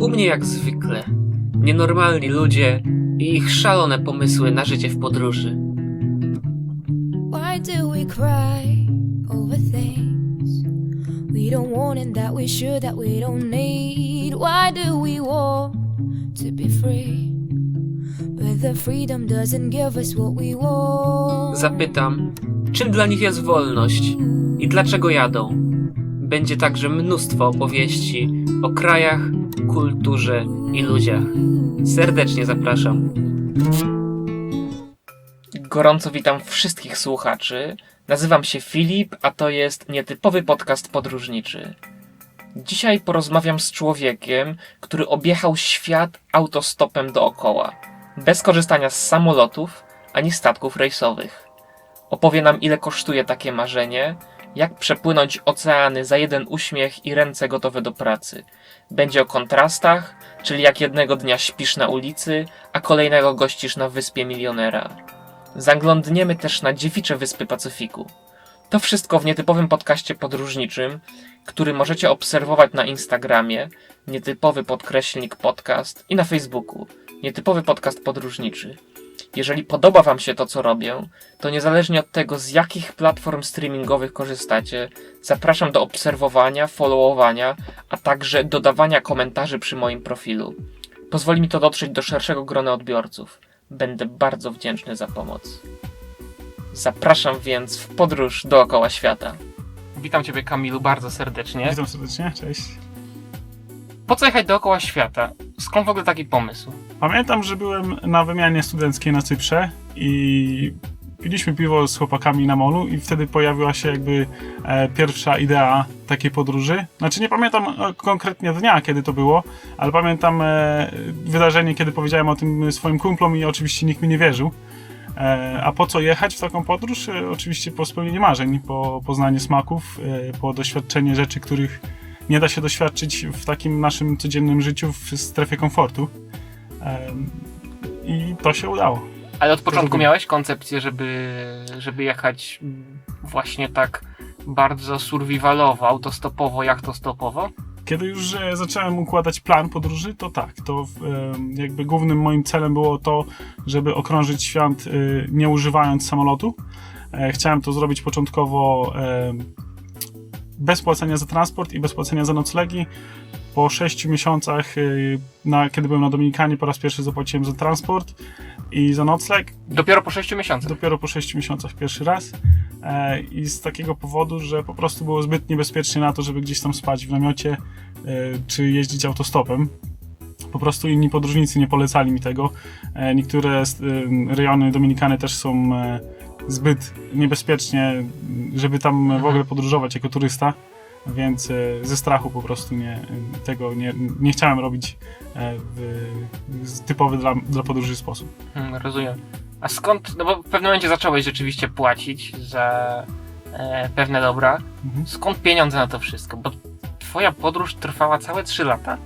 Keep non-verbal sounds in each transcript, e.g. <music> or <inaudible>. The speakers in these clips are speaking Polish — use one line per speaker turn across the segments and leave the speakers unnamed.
U mnie jak zwykle. Nienormalni ludzie i ich szalone pomysły na życie w podróży.
Why do we cry over things we don't want and that we should, that we don't need? Why do we want to be free?
Zapytam, czym dla nich jest wolność i dlaczego jadą. Będzie także mnóstwo opowieści o krajach, kulturze i ludziach. Serdecznie zapraszam. Gorąco witam wszystkich słuchaczy. Nazywam się Filip, a to jest nietypowy podcast podróżniczy. Dzisiaj porozmawiam z człowiekiem, który objechał świat autostopem dookoła, bez korzystania z samolotów ani statków rejsowych. Opowie nam, ile kosztuje takie marzenie, jak przepłynąć oceany za jeden uśmiech i ręce gotowe do pracy. Będzie o kontrastach, czyli jak jednego dnia śpisz na ulicy, a kolejnego gościsz na wyspie milionera. Zaglądniemy też na dziewicze wyspy Pacyfiku. To wszystko w nietypowym podcaście podróżniczym, który możecie obserwować na Instagramie, nietypowy podkreślnik podcast i na Facebooku, nietypowy podcast podróżniczy. Jeżeli podoba Wam się to, co robię, to niezależnie od tego, z jakich platform streamingowych korzystacie, zapraszam do obserwowania, followowania, a także dodawania komentarzy przy moim profilu. Pozwoli mi to dotrzeć do szerszego grona odbiorców. Będę bardzo wdzięczny za pomoc. Zapraszam więc w podróż dookoła świata. Witam Ciebie, Kamilu, bardzo serdecznie.
Witam serdecznie, cześć.
Po co jechać dookoła świata? Skąd w ogóle taki pomysł?
Pamiętam, że byłem na wymianie studenckiej na Cyprze i piliśmy piwo z chłopakami na molu i wtedy pojawiła się jakby e, pierwsza idea takiej podróży. Znaczy nie pamiętam e, konkretnie dnia, kiedy to było, ale pamiętam e, wydarzenie, kiedy powiedziałem o tym swoim kumplom i oczywiście nikt mi nie wierzył. E, a po co jechać w taką podróż? E, oczywiście po spełnienie marzeń, po poznanie smaków, e, po doświadczenie rzeczy, których nie da się doświadczyć w takim naszym codziennym życiu w strefie komfortu. I to się udało.
Ale od początku miałeś koncepcję, żeby, żeby jechać właśnie tak bardzo survivalowo, autostopowo, jachtostopowo?
Kiedy już zacząłem układać plan podróży, to tak, to jakby głównym moim celem było to, żeby okrążyć świat e, nie używając samolotu. E, Chciałem to zrobić początkowo bez płacenia za transport i bez płacenia za noclegi. Po 6 miesiącach, e, na, kiedy byłem na Dominikanie, po raz pierwszy zapłaciłem za transport i za nocleg.
Dopiero po 6 miesiącach.
dopiero po 6 miesiącach pierwszy raz e, i z takiego powodu, że po prostu było zbyt niebezpiecznie na to, żeby gdzieś tam spać w namiocie e, czy jeździć autostopem. Po prostu inni podróżnicy nie polecali mi tego. E, niektóre e, rejony Dominikany też są e, zbyt niebezpiecznie, żeby tam w ogóle podróżować jako turysta, więc e, ze strachu po prostu nie, tego nie, nie chciałem robić e, w, w typowy dla, dla podróży sposób.
Hmm, rozumiem. A skąd, no bo w pewnym momencie zacząłeś rzeczywiście płacić za e, pewne dobra.
Mhm.
Skąd pieniądze na to wszystko? Bo twoja podróż trwała całe 3 lata.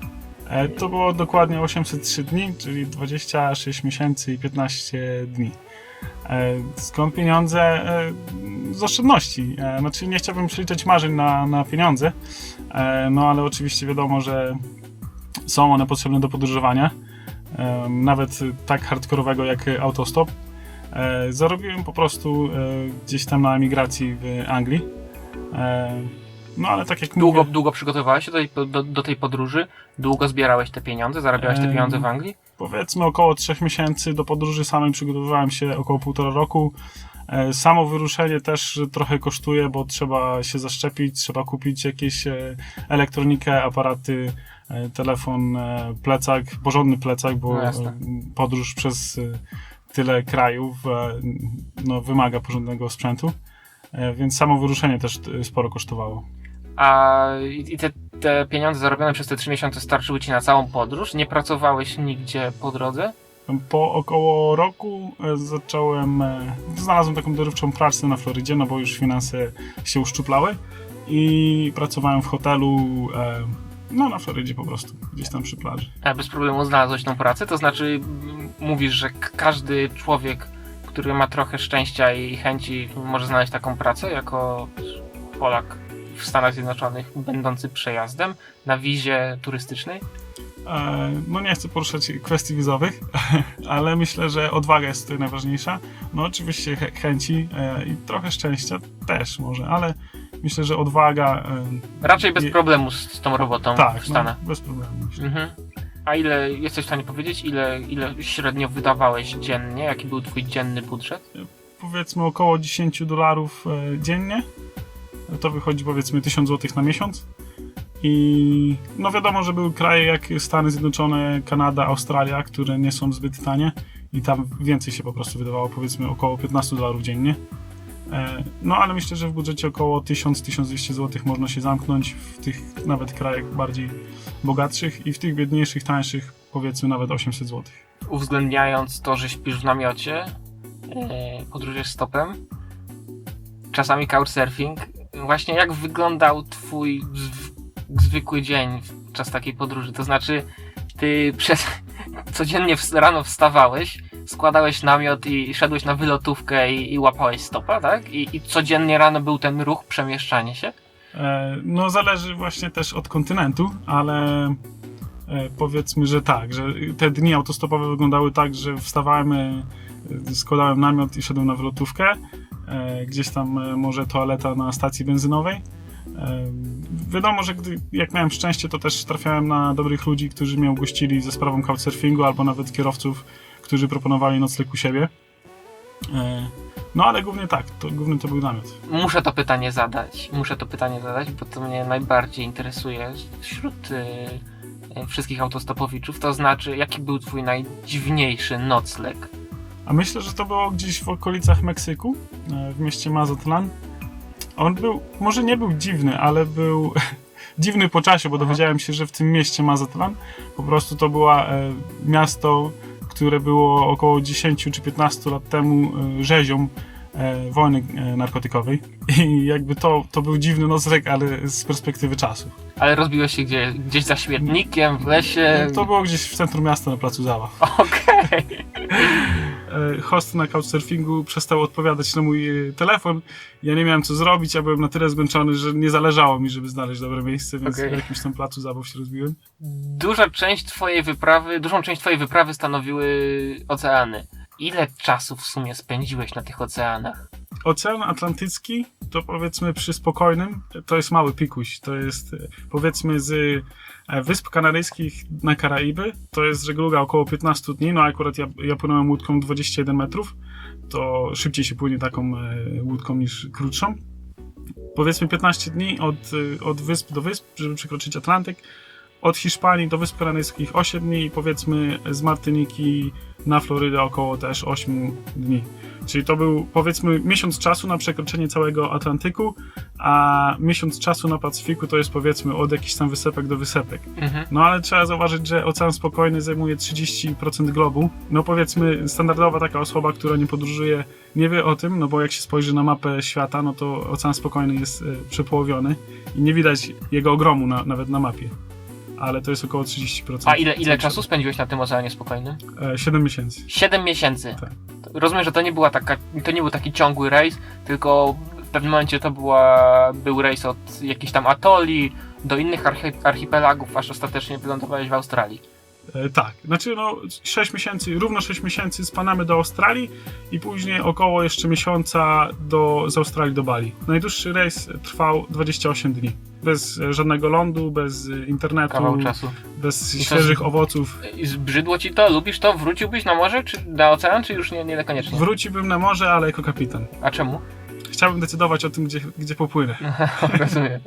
E, To było dokładnie 803 dni, czyli 26 miesięcy i 15 dni. E, Skąd pieniądze? E, Z oszczędności. E, Znaczy nie chciałbym przeliczać marzeń na, na pieniądze, no ale oczywiście wiadomo, że są one potrzebne do podróżowania, nawet tak hardkorowego jak autostop. Zarobiłem po prostu gdzieś tam na emigracji w Anglii. No ale tak jak
Długo,
mówię...
długo przygotowywałeś się do tej, do, do tej podróży? Długo zbierałeś te pieniądze? Zarabiałeś te pieniądze w Anglii?
powiedzmy około 3 miesięcy do podróży samej przygotowywałem się około półtora roku. E, Samo wyruszenie też trochę kosztuje, bo trzeba się zaszczepić, trzeba kupić jakieś e, elektronikę, aparaty, e, telefon, plecak, porządny plecak, bo
No
podróż przez tyle krajów no, wymaga porządnego sprzętu. Więc samo wyruszenie też sporo kosztowało.
A i te, te pieniądze zarobione przez te 3 miesiące starczyły ci na całą podróż? Nie pracowałeś nigdzie po drodze?
Po około roku e, zacząłem, e, znalazłem taką dorywczą pracę na Florydzie, no bo już finanse się uszczuplały i pracowałem w hotelu, e, no na Florydzie po prostu, gdzieś tam przy plaży.
A bez problemu znalazłeś tą pracę? To znaczy, mówisz, że każdy człowiek, który ma trochę szczęścia i chęci, może znaleźć taką pracę jako Polak w Stanach Zjednoczonych, będący przejazdem na wizie turystycznej?
E, No nie chcę poruszać kwestii wizowych, <laughs> ale myślę, że odwaga jest tutaj najważniejsza. No oczywiście chę- chęci e, i trochę szczęścia też może, ale myślę, że odwaga e,
Raczej bez problemu z, tą robotą w
tak, no,
Stanach.
bez problemu.
Mhm. A ile, jesteś w stanie powiedzieć, ile, ile średnio wydawałeś dziennie? Jaki był twój dzienny budżet?
Powiedzmy około 10 dolarów dziennie. To wychodzi powiedzmy 1000 zł na miesiąc. I no wiadomo, że były kraje jak Stany Zjednoczone, Kanada, Australia, które nie są zbyt tanie i tam więcej się po prostu wydawało, powiedzmy około 15 dolarów dziennie. E, No ale myślę, że w budżecie około 1000-1200 zł można się zamknąć w tych nawet krajach bardziej bogatszych i w tych biedniejszych, tańszych powiedzmy nawet 800 zł.
Uwzględniając to, że śpisz w namiocie, e, podróżujesz stopem, czasami couchsurfing. Właśnie jak wyglądał twój zw- zwykły dzień w czas takiej podróży? To znaczy, ty przez <laughs> codziennie rano wstawałeś, składałeś namiot i szedłeś na wylotówkę i, i łapałeś stopa, tak? I, I codziennie rano był ten ruch, przemieszczanie się?
E, No zależy właśnie też od kontynentu, ale e, powiedzmy, że tak, że te dni autostopowe wyglądały tak, że wstawałem, e, składałem namiot i szedłem na wylotówkę, gdzieś tam e, może toaleta na stacji benzynowej. E, Wiadomo, że gdy, jak miałem szczęście, to też trafiałem na dobrych ludzi, którzy mnie ugościli ze sprawą couchsurfingu, albo nawet kierowców, którzy proponowali nocleg u siebie. E, No ale głównie tak, to, główny to był namiot.
Muszę to pytanie zadać. Muszę to pytanie zadać, bo to mnie najbardziej interesuje wśród y, y, wszystkich autostopowiczów. To znaczy, jaki był twój najdziwniejszy nocleg?
A myślę, że to było gdzieś w okolicach Meksyku, e, w mieście Mazatlan. On był, może nie był dziwny, ale był <laughs> dziwny po czasie, bo dowiedziałem się, że w tym mieście Mazatlan po prostu to było e, miasto, które było około 10 czy 15 lat temu e, rzezią wojny narkotykowej. I jakby to, to był dziwny nocleg, ale z perspektywy czasu.
Ale rozbiłeś się gdzie, gdzieś za śmietnikiem, w lesie?
To było gdzieś w centrum miasta na placu zabaw.
Okej.
e, <laughs> host na couchsurfingu przestał odpowiadać na mój e, telefon. Ja nie miałem co zrobić, ja byłem na tyle zmęczony, że nie zależało mi, żeby znaleźć dobre miejsce, więc
Okej.
w jakimś tam placu zabaw się rozbiłem.
Duża część twojej wyprawy, dużą część twojej wyprawy stanowiły oceany. Ile czasu w sumie spędziłeś na tych oceanach?
Ocean Atlantycki to powiedzmy przy spokojnym, to jest mały pikuś. To jest e, powiedzmy z e, Wysp Kanaryjskich na Karaiby, to jest żegluga około 15 dni, no akurat ja, ja płynąłem łódką 21 metrów, to szybciej się płynie taką e, łódką niż krótszą. Powiedzmy 15 dni od, e, od wysp do wysp, żeby przekroczyć Atlantyk. Od Hiszpanii do Wysp Kanaryjskich 8 dni i powiedzmy z Martyniki na Florydę około też 8 dni. Czyli to był powiedzmy miesiąc czasu na przekroczenie całego Atlantyku, a miesiąc czasu na Pacyfiku to jest powiedzmy od jakichś tam wysepek do wysepek.
Mhm.
No ale trzeba zauważyć, że Ocean Spokojny zajmuje 30% globu. No powiedzmy standardowa taka osoba, która nie podróżuje, nie wie o tym, no bo jak się spojrzy na mapę świata, no to Ocean Spokojny jest e, przepołowiony i nie widać jego ogromu na, nawet na mapie. Ale to jest około 30%.
A ile, ile czasu spędziłeś na tym oceanie spokojnym?
E, 7 miesięcy.
7 miesięcy.
Tak.
Rozumiem, że to nie była taka, to nie był taki ciągły rejs, tylko w pewnym momencie to była, był rejs od jakichś tam atoli do innych archi, archipelagów, aż ostatecznie wylądowałeś w Australii.
E, tak, znaczy no 6 miesięcy, równo 6 miesięcy z Panamy do Australii i później około jeszcze miesiąca do, z Australii do Bali. Najdłuższy rejs trwał 28 dni. Bez e, żadnego lądu, bez e, internetu,
Kawał czasu.
bez
I
świeżych
z-
owoców.
I Zbrzydło ci to? Lubisz to? Wróciłbyś na morze, czy na ocean, czy już nie, nie koniecznie?
Wróciłbym na morze, ale jako kapitan.
A czemu?
Chciałbym decydować o tym, gdzie, gdzie popłynę. <laughs>
Rozumiem.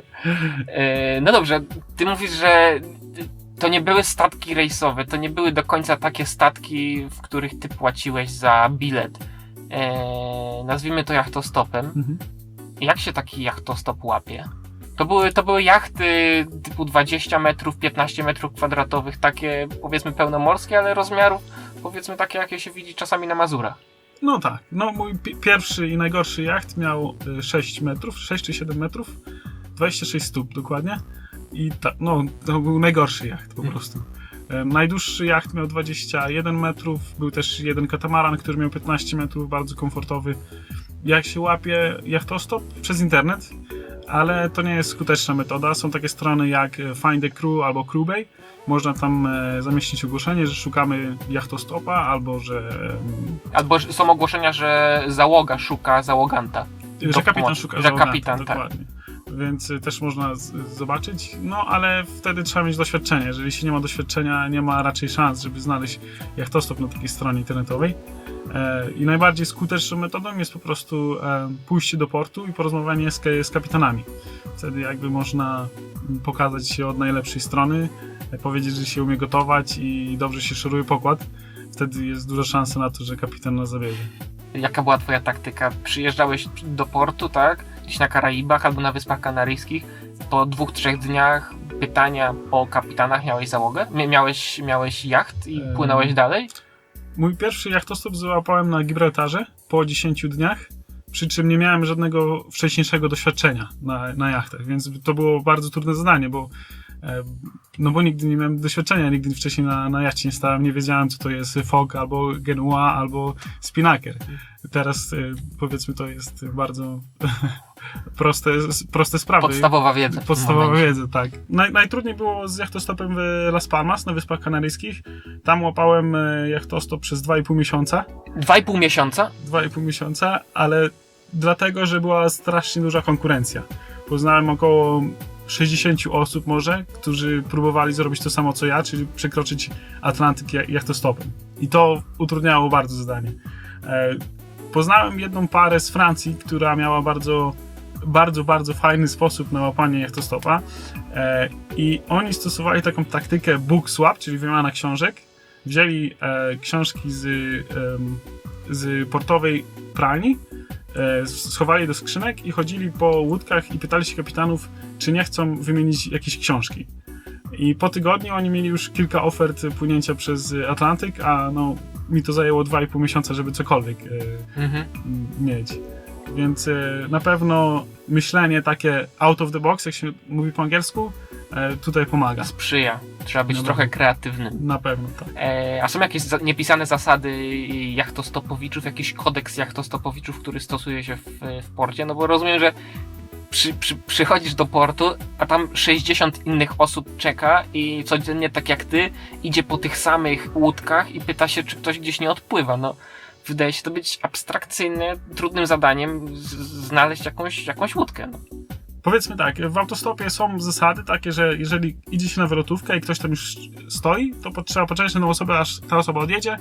No dobrze, ty mówisz, że to nie były statki rejsowe, to nie były do końca takie statki, w których ty płaciłeś za bilet. E, nazwijmy to jachtostopem.
Mhm.
Jak się taki jachtostop łapie? To były, to były jachty typu 20 metrów, 15 metrów kwadratowych, takie powiedzmy pełnomorskie, ale rozmiarów powiedzmy takie, jakie się widzi czasami na Mazurach.
No tak, no mój pi- pierwszy i najgorszy jacht miał e, 6 metrów, 6 czy 7 metrów, 26 stóp dokładnie. I ta, no, to był najgorszy jacht po
Mhm.
prostu. Najdłuższy jacht miał 21 metrów, był też jeden katamaran, który miał 15 metrów, bardzo komfortowy. Jak się łapie jachtostop? Przez internet, ale to nie jest skuteczna metoda. Są takie strony jak e, Find a Crew albo Crewbay. Można tam e, zamieścić ogłoszenie, że szukamy jachtostopa albo że,
Albo są ogłoszenia, że załoga szuka załoganta.
że kapitan szuka
Że
załoganta,
kapitan, tak.
dokładnie. Więc y, też można zobaczyć, no ale wtedy trzeba mieć doświadczenie. Jeżeli się nie ma doświadczenia, nie ma raczej szans, żeby znaleźć jachtostop na takiej stronie internetowej. E, I najbardziej skuteczną metodą jest po prostu e, pójście do portu i porozmawianie z, z kapitanami. Wtedy jakby można pokazać się od najlepszej strony, e, powiedzieć, że się umie gotować i dobrze się szoruje pokład. Wtedy jest duża szansa na to, że kapitan nas zabierze.
Jaka była twoja taktyka? Przyjeżdżałeś do portu, tak? Gdzieś na Karaibach albo na Wyspach Kanaryjskich. Po dwóch, trzech dniach pytania po kapitanach miałeś załogę? Mia- Miałeś, miałeś jacht i płynąłeś dalej?
Mój pierwszy jachtostop załapałem na Gibraltarze po 10 dniach, przy czym nie miałem żadnego wcześniejszego doświadczenia na, na jachtach, więc to było bardzo trudne zadanie, bo e, no bo nigdy nie miałem doświadczenia, nigdy wcześniej na, na jachcie nie stałem, nie wiedziałem co to jest fog, albo genua, albo spinnaker. Teraz e, powiedzmy to jest bardzo proste, proste sprawy.
Podstawowa wiedza.
Podstawowa wiedza, tak. Naj, najtrudniej było z jachtostopem w Las Palmas na Wyspach Kanaryjskich. Tam łapałem e, jachtostop przez 2,5 miesiąca.
Dwa i pół miesiąca?
2,5 miesiąca, ale dlatego, że była strasznie duża konkurencja. Poznałem około 60 osób może, którzy próbowali zrobić to samo co ja, czyli przekroczyć Atlantyk ja- jachtostopem. I to utrudniało bardzo zadanie. E, Poznałem jedną parę z Francji, która miała bardzo, bardzo, bardzo fajny sposób na łapanie jachtostopa. E, I oni stosowali taką taktykę book swap, czyli wymiana książek. Wzięli e, książki z, em, z portowej pralni, e, schowali do skrzynek i chodzili po łódkach i pytali się kapitanów, czy nie chcą wymienić jakieś książki. I po tygodniu oni mieli już kilka ofert płynięcia przez Atlantyk, a no, mi to zajęło 2,5 miesiąca, żeby cokolwiek e,
Mhm.
mieć. Więc e, na pewno myślenie takie out of the box, jak się mówi po angielsku, e, tutaj pomaga.
Sprzyja. Trzeba być
No
trochę kreatywnym.
Na pewno tak.
E, a są jakieś za- niepisane zasady jachtostopowiczów, jakiś kodeks jachtostopowiczów, który stosuje się w, w porcie? No bo rozumiem, że przy, przy, przychodzisz do portu, a tam 60 innych osób czeka i codziennie, tak jak ty, idzie po tych samych łódkach i pyta się, czy ktoś gdzieś nie odpływa. No, wydaje się to być abstrakcyjne, trudnym zadaniem znaleźć jakąś, jakąś łódkę. No.
Powiedzmy tak, w autostopie są zasady takie, że jeżeli idzie się na wylotówkę i ktoś tam już stoi, to trzeba poczekać na osobę, aż ta osoba odjedzie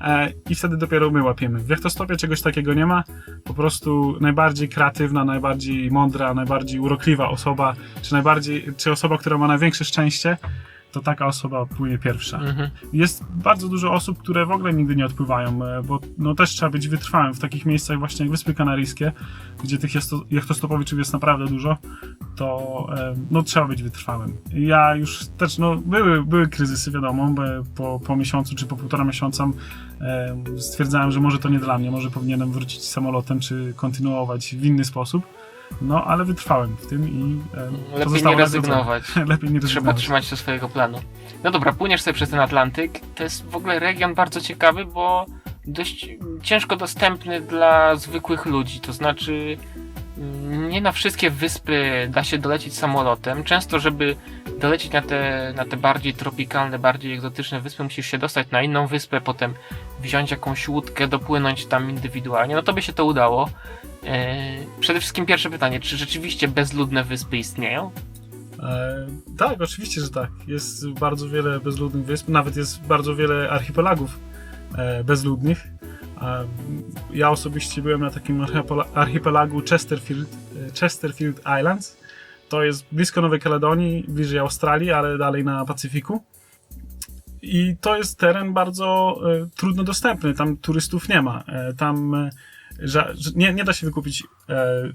e, i wtedy dopiero my łapiemy. W jachtostopie czegoś takiego nie ma. Po prostu najbardziej kreatywna, najbardziej mądra, najbardziej urokliwa osoba, czy najbardziej, czy osoba, która ma największe szczęście, to taka osoba płynie pierwsza.
Mhm.
Jest bardzo dużo osób, które w ogóle nigdy nie odpływają, e, bo no, też trzeba być wytrwałym w takich miejscach właśnie jak Wyspy Kanaryjskie, gdzie tych jachto- jachtostopowiczów jest naprawdę dużo, to e, no, trzeba być wytrwałym. Ja już też, no były, były kryzysy, wiadomo, bo po, po miesiącu czy po półtora miesiąca e, stwierdzałem, że może to nie dla mnie, może powinienem wrócić samolotem czy kontynuować w inny sposób. No, ale wytrwałem w tym i e,
Lepiej nie rezygnować. <laughs>
Lepiej nie
Trzeba
rezygnować.
trzymać się swojego planu. No dobra, płyniesz sobie przez ten Atlantyk. To jest w ogóle region bardzo ciekawy, bo dość ciężko dostępny dla zwykłych ludzi. To znaczy, nie na wszystkie wyspy da się dolecieć samolotem. Często, żeby dolecieć na te, na te bardziej tropikalne, bardziej egzotyczne wyspy, musisz się dostać na inną wyspę, potem wziąć jakąś łódkę, dopłynąć tam indywidualnie. No to by się to udało. Eee, Przede wszystkim pierwsze pytanie, czy rzeczywiście bezludne wyspy istnieją?
E, tak, oczywiście, że tak. Jest bardzo wiele bezludnych wysp, nawet jest bardzo wiele archipelagów e, bezludnych. Ja osobiście byłem na takim archipela- archipelagu Chesterfield, Chesterfield Islands. To jest blisko Nowej Kaledonii, bliżej Australii, ale dalej na Pacyfiku. I to jest teren bardzo e, trudno dostępny. Tam turystów nie ma. E, tam e, nie, nie da się wykupić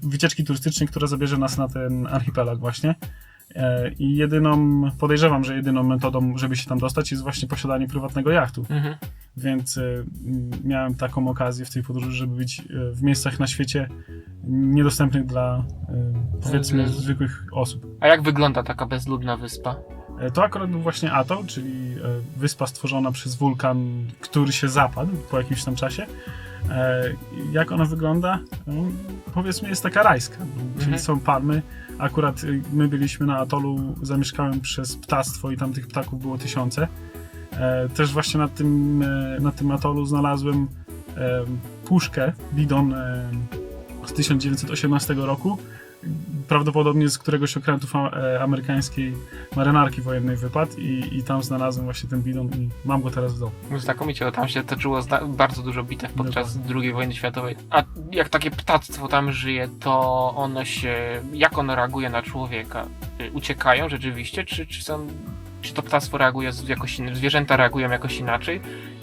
wycieczki turystycznej, która zabierze nas na ten archipelag właśnie. E, I jedyną, podejrzewam, że jedyną metodą, żeby się tam dostać, jest właśnie posiadanie prywatnego jachtu.
Mhm.
Więc e, miałem taką okazję w tej podróży, żeby być e, w miejscach na świecie niedostępnych dla powiedzmy
Mhm.
zwykłych osób.
A jak wygląda taka bezludna wyspa?
To akurat był właśnie atol, czyli wyspa stworzona przez wulkan, który się zapadł po jakimś tam czasie. E, Jak ona wygląda? No, Powiedzmy, jest taka rajska, czyli
Mhm.
są palmy. Akurat y, my byliśmy na atolu zamieszkałem przez ptactwo i tam tych ptaków było tysiące. E, Też właśnie na tym, e, na tym atolu znalazłem puszkę, bidon z 1918 roku, prawdopodobnie z któregoś okrętów a- e, amerykańskiej marynarki wojennej wypadł i, i tam znalazłem właśnie ten bidon i mam go teraz w domu.
Znakomicie, bo tam się toczyło bardzo dużo bitew podczas II wojny światowej. A jak takie ptactwo tam żyje, to ono się. Jak ono reaguje na człowieka? Y, Uciekają rzeczywiście, czy, czy są. Czy to ptactwo reaguje jakoś innym? Zwierzęta reagują jakoś inaczej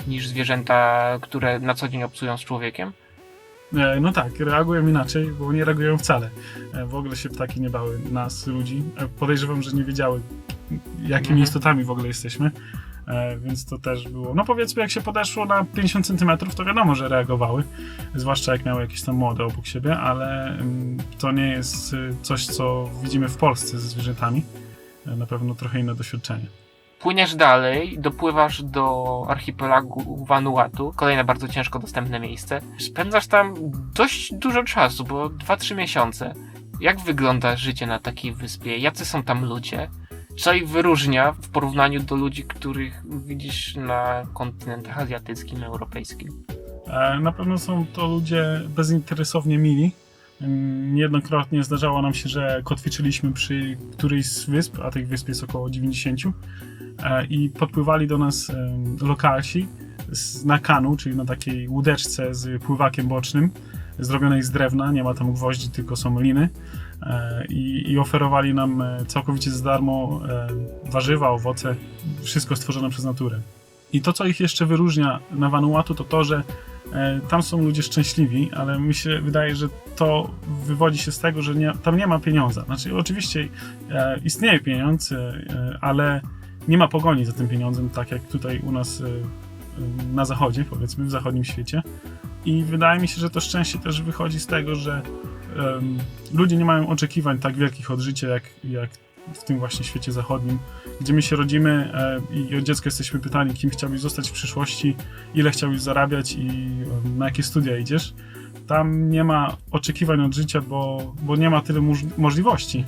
niż zwierzęta, które na co dzień obcują z człowiekiem?
E, No tak, reagują inaczej, bo nie reagują wcale. E, W ogóle się ptaki nie bały nas, ludzi. E, Podejrzewam, że nie wiedziały, jakimi
Mhm.
istotami w ogóle jesteśmy. Więc to też było. No powiedzmy, jak się podeszło na 50 cm, to wiadomo, że reagowały. Zwłaszcza jak miały jakieś tam młode obok siebie, ale mm, to nie jest y, coś, co widzimy w Polsce ze zwierzętami. Na pewno trochę inne doświadczenie.
Płyniesz dalej, dopływasz do archipelagu Vanuatu, kolejne bardzo ciężko dostępne miejsce. Spędzasz tam dość dużo czasu, bo 2-3 miesiące. Jak wygląda życie na takiej wyspie? Jacy są tam ludzie? Co ich wyróżnia w porównaniu do ludzi, których widzisz na kontynentach azjatyckim, europejskim?
E, Na pewno są to ludzie bezinteresownie mili. Mm, Niejednokrotnie zdarzało nam się, że kotwiczyliśmy przy którejś z wysp, a tych wysp jest około 90, e, i podpływali do nas lokalsi na kanu, czyli na takiej łódeczce z pływakiem bocznym, zrobionej z drewna, nie ma tam gwoździ, tylko są liny. E, I, i oferowali nam e, całkowicie za darmo e, warzywa, owoce, wszystko stworzone przez naturę. I to, co ich jeszcze wyróżnia na Vanuatu, to to, że e, tam są ludzie szczęśliwi, ale mi się wydaje, że to wywodzi się z tego, że nie, tam nie ma pieniądza. Znaczy, oczywiście e, istnieje pieniądz, e, e, ale nie ma pogoni za tym pieniądzem, tak jak tutaj u nas e, e, na zachodzie, powiedzmy, w zachodnim świecie. I wydaje mi się, że to szczęście też wychodzi z tego, że em, ludzie nie mają oczekiwań tak wielkich od życia, jak, jak w tym właśnie świecie zachodnim, gdzie my się rodzimy e, i od dziecka jesteśmy pytani, kim chciałbyś zostać w przyszłości, ile chciałbyś zarabiać i na jakie studia idziesz. Tam nie ma oczekiwań od życia, bo, bo nie ma tyle moż- możliwości.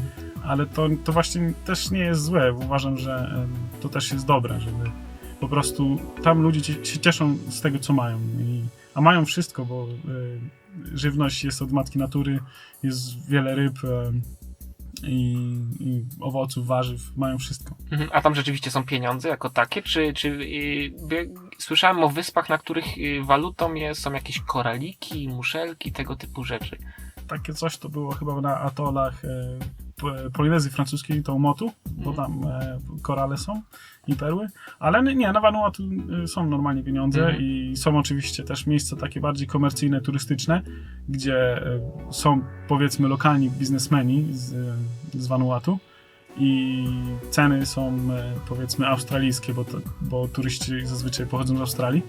Ale to, to właśnie też nie jest złe. Uważam, że to też jest dobre, żeby po prostu tam ludzie się cieszą z tego, co mają. I, a mają wszystko, bo e, żywność jest od matki natury, jest wiele ryb e, i, i owoców, warzyw, mają wszystko.
Mhm, A tam rzeczywiście są pieniądze jako takie? Czy, czy by- słyszałem o wyspach, na których yy, walutą jest, są jakieś koraliki, muszelki, tego typu rzeczy?
Takie coś to było chyba na atolach Polinezji Francuskiej, to Motu, bo tam e, korale są i perły, ale nie, na Vanuatu e, są normalnie pieniądze
Mhm.
i są oczywiście też miejsca takie bardziej komercyjne, turystyczne, gdzie e, są powiedzmy lokalni biznesmeni z, z Vanuatu i ceny są e, powiedzmy australijskie, bo, to, bo turyści zazwyczaj pochodzą z Australii.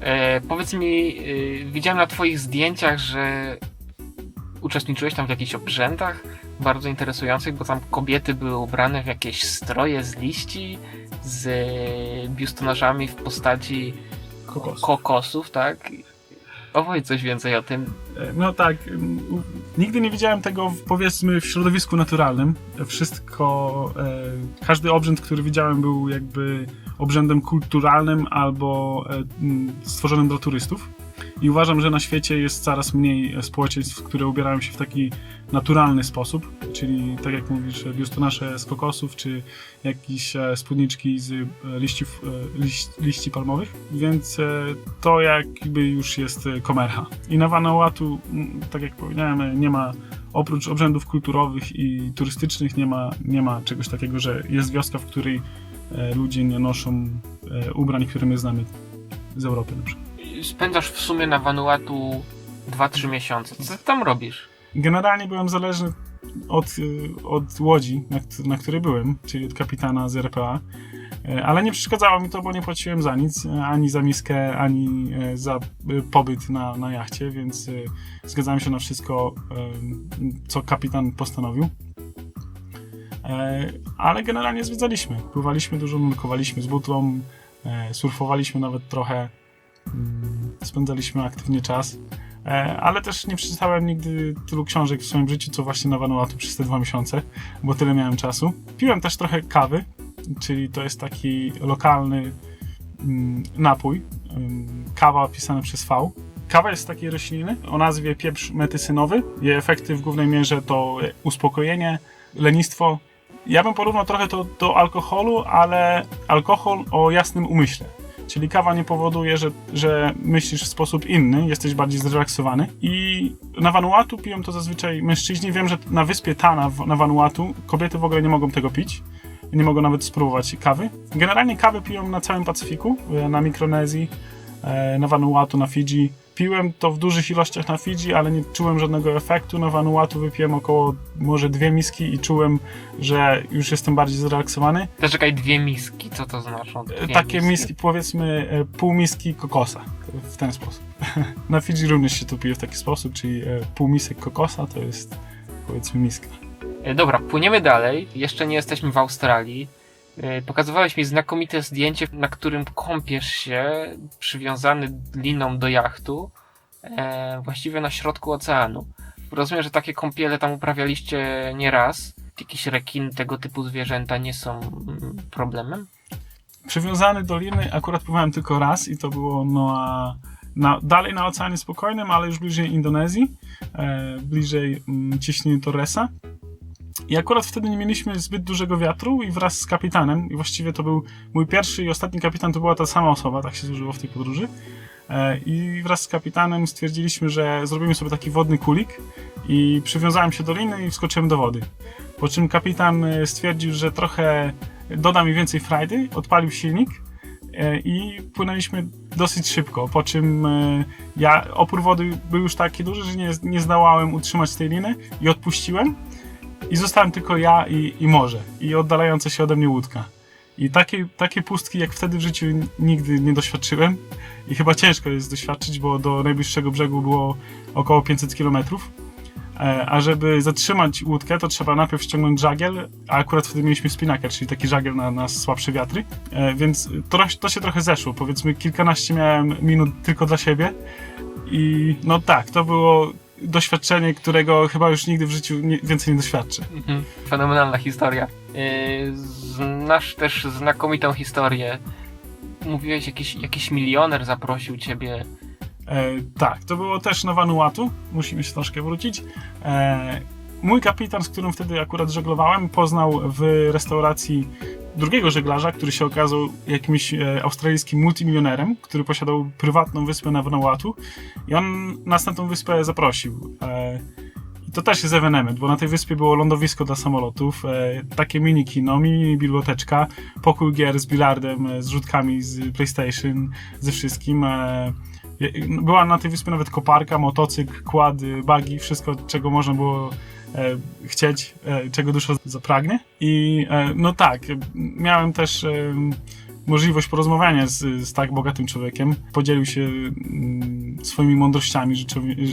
E, powiedz mi, yy, widziałem na twoich zdjęciach, że uczestniczyłeś tam w jakichś obrzędach bardzo interesujących, bo tam kobiety były ubrane w jakieś stroje z liści, z biustonoszami w postaci
Kokosów.
kokosów tak? Opowiedz coś więcej o tym.
E, No tak, nigdy nie widziałem tego w, powiedzmy w środowisku naturalnym. Wszystko, e, każdy obrzęd, który widziałem był jakby obrzędem kulturalnym albo e, stworzonym dla turystów. I uważam, że na świecie jest coraz mniej społeczeństw, które ubierają się w taki naturalny sposób, czyli tak jak mówisz, e, biustonosze z kokosów, czy jakieś e, spódniczki z e, liściów, e, liści palmowych, więc to jakby już jest komercha. I na Vanuatu, tak jak powiedziałem, nie ma oprócz obrzędów kulturowych i turystycznych nie ma, nie ma czegoś takiego, że jest wioska, w której ludzie nie noszą ubrań, które my znamy z Europy na przykład.
Spędzasz w sumie na Vanuatu 2-3 miesiące. Co tam robisz?
Generalnie byłem zależny od, y, od łodzi, na, na której byłem, czyli od kapitana z RPA. E, Ale nie przeszkadzało mi to, bo nie płaciłem za nic, ani za miskę, ani e, za e, pobyt na, na jachcie, więc e, zgadzałem się na wszystko, co kapitan postanowił. E, ale generalnie zwiedzaliśmy. Pływaliśmy dużo, nurkowaliśmy z butlą, surfowaliśmy nawet trochę, spędzaliśmy aktywnie czas. E, ale też nie przeczytałem nigdy tylu książek w swoim życiu, co właśnie na Vanuatu przez te dwa miesiące, bo tyle miałem czasu. Piłem też trochę kawy, czyli to jest taki lokalny mm, napój. Ym, Kawa pisana przez V. Kawa jest z takiej rośliny o nazwie pieprz metysynowy. Jej efekty w głównej mierze to uspokojenie, lenistwo. Ja bym porównał trochę to do alkoholu, ale alkohol o jasnym umyśle. Czyli kawa nie powoduje, że, że myślisz w sposób inny, jesteś bardziej zrelaksowany. I na Vanuatu piją to zazwyczaj mężczyźni. Wiem, że na wyspie Tana na Vanuatu kobiety w ogóle nie mogą tego pić. Nie mogą nawet spróbować kawy. Generalnie kawy piją na całym Pacyfiku, e, na Mikronezji, e, na Vanuatu, na Fidżi. Piłem to w dużych ilościach na Fidżi, ale nie czułem żadnego efektu. Na Vanuatu wypiłem około może dwie miski i czułem, że już jestem bardziej zrelaksowany.
To czekaj, dwie miski, co to znaczą? Dwie
E, Takie miski, powiedzmy e, pół miski kokosa, w ten sposób. <laughs> Na Fidżi również się to pije w taki sposób, czyli e, pół misek kokosa to jest powiedzmy miska.
Dobra, płyniemy dalej. Jeszcze nie jesteśmy w Australii. E, Pokazywałeś mi znakomite zdjęcie, na którym kąpiesz się przywiązany liną do jachtu, e, właściwie na środku oceanu. Rozumiem, że takie kąpiele tam uprawialiście nie raz. Jakieś rekiny, tego typu zwierzęta nie są mm, problemem?
Przywiązany do liny akurat pływałem tylko raz i to było na, na, dalej na Oceanie Spokojnym, ale już bliżej Indonezji, e, bliżej mm, ciśnienia Torresa. I akurat wtedy nie mieliśmy zbyt dużego wiatru i wraz z kapitanem, i właściwie to był mój pierwszy i ostatni kapitan, to była ta sama osoba, tak się złożyło w tej podróży. E, I wraz z kapitanem stwierdziliśmy, że zrobimy sobie taki wodny kulik i przywiązałem się do liny i wskoczyłem do wody. Po czym kapitan e, stwierdził, że trochę doda mi więcej frajdy, odpalił silnik e, i płynęliśmy dosyć szybko, po czym ja, opór wody był już taki duży, że nie, nie zdołałem utrzymać tej liny i odpuściłem i zostałem tylko ja i, i morze i oddalająca się ode mnie łódka. I takie, takie pustki jak wtedy w życiu nigdy nie doświadczyłem i chyba ciężko jest doświadczyć, bo do najbliższego brzegu było około 500 kilometrów. E, A żeby zatrzymać łódkę, to trzeba najpierw ściągnąć żagiel, a akurat wtedy mieliśmy spinaker, czyli taki żagiel na, na słabsze wiatry. E, Więc to, to się trochę zeszło. Powiedzmy, kilkanaście miałem minut tylko dla siebie. I no tak, to było doświadczenie, którego chyba już nigdy w życiu nie, więcej nie doświadczę.
Mhm. Fenomenalna historia. Yy, Znasz też znakomitą historię. Mówiłeś, jakiś, jakiś milioner zaprosił ciebie.
E, tak, to było też na Vanuatu. Musimy się troszkę wrócić. E, mój kapitan, z którym wtedy akurat żeglowałem, poznał w restauracji drugiego żeglarza, który się okazał jakimś e, australijskim multimilionerem, który posiadał prywatną wyspę na Vanuatu i on nas na tą wyspę zaprosił. E, i to też jest ewenement, bo na tej wyspie było lądowisko dla samolotów, e, takie mini kino, mini biblioteczka, pokój gier z bilardem, e, z rzutkami z PlayStation, ze wszystkim. E, była na tej wyspie nawet koparka, motocykl, kłady, bagi, wszystko, czego można było chcieć, e, czego dusza zapragnie. I e, no tak, miałem też e, możliwość porozmawiania z, z tak bogatym człowiekiem. Podzielił się mm, swoimi mądrościami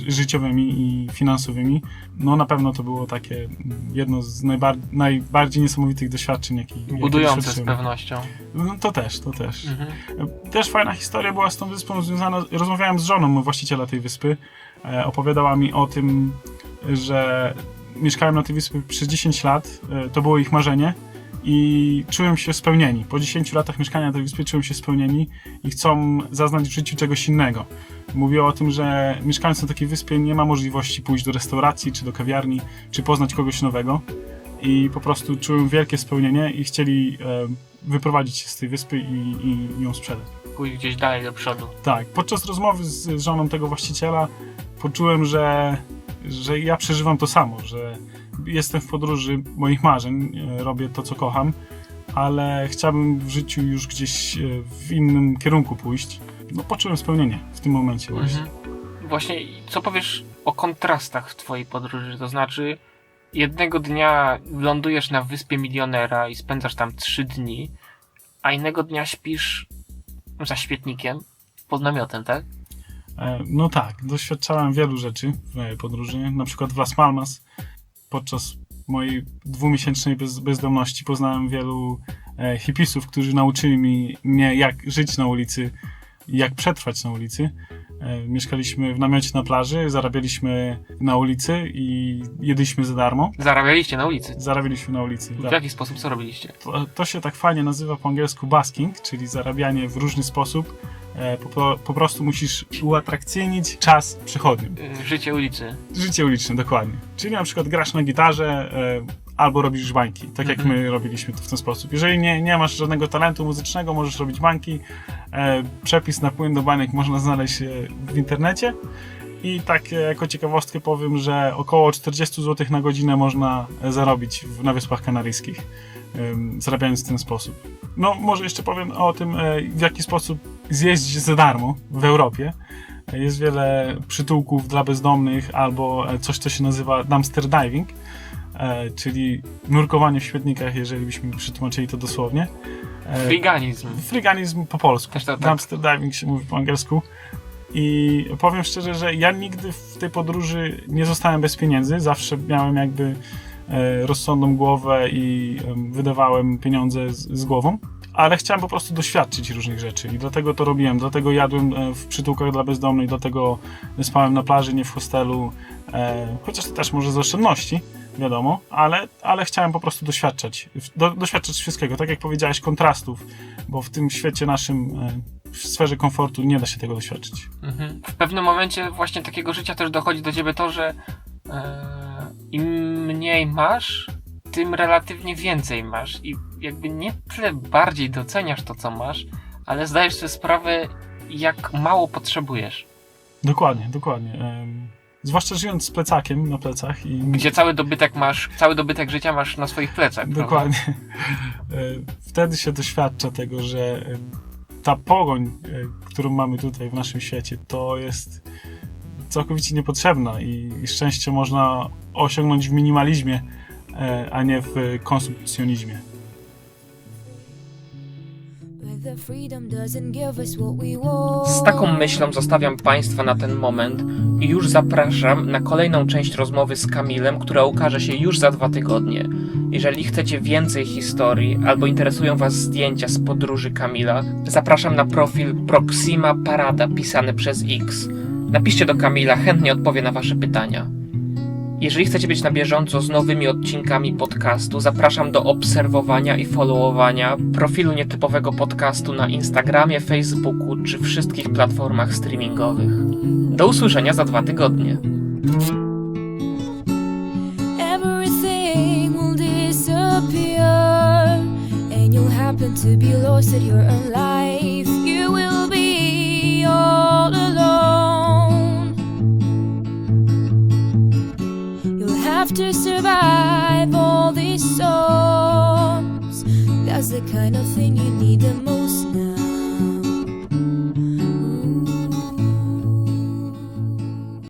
życiowymi i finansowymi. No na pewno to było takie mm, jedno z najbar najbardziej niesamowitych doświadczeń, jakie jakie
Budujące z
doświadczyłem.
pewnością.
No to też, to też.
Mhm.
Też fajna historia była z tą wyspą związana. Rozmawiałem z żoną właściciela tej wyspy. E, opowiadała mi o tym, że mieszkałem na tej wyspie przez 10 lat. E, to było ich marzenie. I czułem się spełnieni. Po 10 latach mieszkania na tej wyspie czułem się spełnieni i chcą zaznać w życiu czegoś innego. Mówiła o tym, że mieszkając na takiej wyspie nie ma możliwości pójść do restauracji, czy do kawiarni, czy poznać kogoś nowego. I po prostu czułem wielkie spełnienie i chcieli e, wyprowadzić się z tej wyspy i, i ją sprzedać.
Pójść gdzieś dalej do przodu.
Tak, podczas rozmowy z żoną tego właściciela poczułem, że, że ja przeżywam to samo, że jestem w podróży moich marzeń, e, robię to, co kocham, ale chciałbym w życiu już gdzieś e, w innym kierunku pójść. No, poczułem spełnienie w tym momencie właśnie.
Mhm. Właśnie, co powiesz o kontrastach w twojej podróży? To znaczy, jednego dnia lądujesz na wyspie milionera i spędzasz tam trzy dni, a innego dnia śpisz za świetnikiem pod namiotem, tak?
E, No tak, doświadczałem wielu rzeczy w podróży, na przykład w Las Palmas podczas mojej dwumiesięcznej bez, bezdomności poznałem wielu e, hipisów, którzy nauczyli mi, mnie, jak żyć na ulicy, i jak przetrwać na ulicy. E, mieszkaliśmy w namiocie na plaży, zarabialiśmy na ulicy i jedliśmy za darmo.
Zarabialiście na ulicy.
Zarabialiśmy na ulicy.
W
tak.
jaki sposób co robiliście?
To, to się tak fajnie nazywa po angielsku basking, czyli zarabianie w różny sposób. E, po, po prostu musisz uatrakcyjnić czas przychodnim.
Y, Życie ulicy.
Życie uliczne, dokładnie. Czyli na przykład grasz na gitarze e, albo robisz bańki, tak jak
Mhm.
my robiliśmy to w ten sposób. Jeżeli nie, nie masz żadnego talentu muzycznego, możesz robić bańki. E, przepis na płyn do baniek można znaleźć w internecie. I tak jako ciekawostkę powiem, że około 40 zł na godzinę można zarobić w, na Wyspach Kanaryjskich, zarabiając w ten sposób. No, może jeszcze powiem o tym, w jaki sposób zjeździć za darmo w Europie. Jest wiele przytułków dla bezdomnych albo e, coś, co się nazywa dumpster diving, e, czyli nurkowanie w śmietnikach, jeżeli byśmy przetłumaczyli to dosłownie. E,
Friganizm.
Friganizm po polsku.
Też to tak.
Dumpster diving się mówi po angielsku. I powiem szczerze, że ja nigdy w tej podróży nie zostałem bez pieniędzy. Zawsze miałem jakby rozsądną głowę i em, wydawałem pieniądze z, z głową. Ale chciałem po prostu doświadczyć różnych rzeczy i dlatego to robiłem. Dlatego jadłem e, w przytułkach dla bezdomnych, dlatego spałem na plaży, nie w hostelu. E, chociaż to też może z oszczędności, wiadomo, ale, ale chciałem po prostu doświadczać. Do, doświadczać wszystkiego, tak jak powiedziałeś, kontrastów, bo w tym świecie naszym, e, w sferze komfortu nie da się tego doświadczyć.
Mhm. W pewnym momencie właśnie takiego życia też dochodzi do ciebie to, że im mniej masz, tym relatywnie więcej masz i jakby nie tyle bardziej doceniasz to, co masz, ale zdajesz sobie sprawę, jak mało potrzebujesz.
Dokładnie, dokładnie. Zwłaszcza żyjąc z plecakiem na plecach i
Gdzie cały dobytek masz, cały dobytek życia masz na swoich plecach. prawda?
Dokładnie. E, Wtedy się doświadcza tego, że e, ta pogoń, e, którą mamy tutaj w naszym świecie, to jest całkowicie niepotrzebna i i szczęście można osiągnąć w minimalizmie, a nie w konsumpcjonizmie.
Z taką myślą zostawiam Państwa na ten moment i już zapraszam na kolejną część rozmowy z Kamilem, która ukaże się już za dwa tygodnie. Jeżeli chcecie więcej historii albo interesują Was zdjęcia z podróży Kamila, zapraszam na profil Proxima Parada pisany przez X. Napiszcie do Kamila, chętnie odpowie na Wasze pytania. Jeżeli chcecie być na bieżąco z nowymi odcinkami podcastu, zapraszam do obserwowania i followowania profilu nietypowego podcastu na Instagramie, Facebooku czy wszystkich platformach streamingowych. Do usłyszenia za dwa tygodnie.
To be lost at your own life. To survive all these storms. That's the kind of thing you need the.